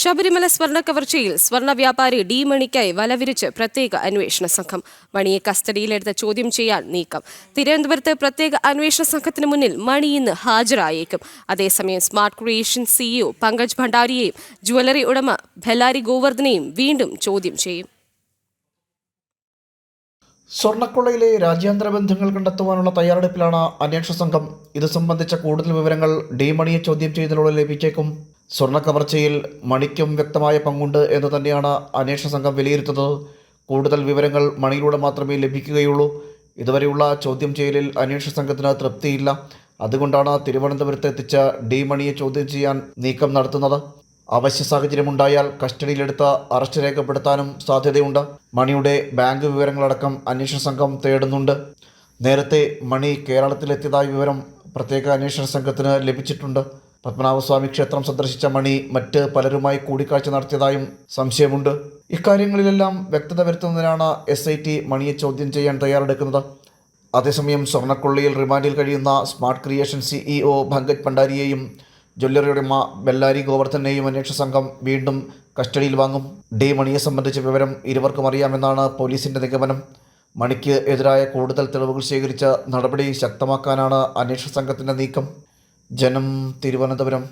ശബരിമല സ്വർണ കവർച്ചയിൽ സ്വർണ വ്യാപാരി ഡി മണിക്കായി വലവിരിച്ച് പ്രത്യേക അന്വേഷണ സംഘം. മണിയെ കസ്റ്റഡിയിലെടുത്ത് ചോദ്യം ചെയ്യാൻ നീക്കം. തിരുവനന്തപുരത്ത് പ്രത്യേക അന്വേഷണ സംഘത്തിന് മുന്നിൽ മണി ഇന്ന് ഹാജരായേക്കും. അതേസമയം സ്മാർട്ട് ക്രിയേഷൻ സിഇഒ പങ്കജ് ഭണ്ഡാരിയെയും ജുവലറി ഉടമ ഭെല്ലാരി ഗോവർദ്ധനെയും വീണ്ടും ചോദ്യം ചെയ്യും. സ്വർണക്കൊള്ളയിലെ രാജ്യാന്തര ബന്ധങ്ങൾ കണ്ടെത്തുവാനുള്ള തയ്യാറെടുപ്പിലാണ് അന്വേഷണ സംഘം. ഇത് സംബന്ധിച്ച കൂടുതൽ വിവരങ്ങൾ ഡി മണിയെ ചോദ്യം ചെയ്തതിലൂടെ ലഭിച്ചേക്കും. സ്വർണ കവർച്ചയിൽ മണിക്കും വ്യക്തമായ പങ്കുണ്ട് എന്ന് തന്നെയാണ് അന്വേഷണ സംഘം വിലയിരുത്തുന്നത്. കൂടുതൽ വിവരങ്ങൾ മണിയിലൂടെ മാത്രമേ ലഭിക്കുകയുള്ളൂ. ഇതുവരെയുള്ള ചോദ്യം ചെയ്യലിൽ അന്വേഷണ സംഘത്തിന് തൃപ്തിയില്ല. അതുകൊണ്ടാണ് തിരുവനന്തപുരത്ത് എത്തിച്ച ഡി മണിയെ ചോദ്യം ചെയ്യാൻ നീക്കം നടത്തുന്നത്. അവശ്യ സാഹചര്യമുണ്ടായാൽ കസ്റ്റഡിയിലെടുത്ത് അറസ്റ്റ് രേഖപ്പെടുത്താനും സാധ്യതയുണ്ട്. മണിയുടെ ബാങ്ക് വിവരങ്ങളടക്കം അന്വേഷണ സംഘം തേടുന്നുണ്ട്. നേരത്തെ മണി കേരളത്തിലെത്തിയതായ വിവരം പ്രത്യേക അന്വേഷണ സംഘത്തിന് ലഭിച്ചിട്ടുണ്ട്. പത്മനാഭസ്വാമി ക്ഷേത്രം സന്ദർശിച്ച മണി മറ്റ് പലരുമായി കൂടിക്കാഴ്ച നടത്തിയതായും സംശയമുണ്ട്. ഇക്കാര്യങ്ങളിലെല്ലാം വ്യക്തത വരുത്തുന്നതിനാണ് എസ് ഐ ടി മണിയെ ചോദ്യം ചെയ്യാൻ തയ്യാറെടുക്കുന്നത്. അതേസമയം സ്വർണക്കൊള്ളിയിൽ റിമാൻഡിൽ കഴിയുന്ന സ്മാർട്ട് ക്രിയേഷൻ സിഇഒ ഭങ്കജ് ഭണ്ഡാരിയെയും ജ്വല്ലറിയുടെ ഉടമ ബെല്ലാരി ഗോവർദ്ധനെയും അന്വേഷണ സംഘം വീണ്ടും കസ്റ്റഡിയിൽ വാങ്ങും. ഡി മണിയെ സംബന്ധിച്ച വിവരം ഇരുവർക്കും അറിയാമെന്നാണ് പോലീസിന്റെ നിഗമനം. മണിക്ക് എതിരായ കൂടുതൽ തെളിവുകൾ ശേഖരിച്ച് നടപടി ശക്തമാക്കാനാണ് അന്വേഷണ സംഘത്തിന്റെ നീക്കം. ജനം തിരുവനന്തപുരം.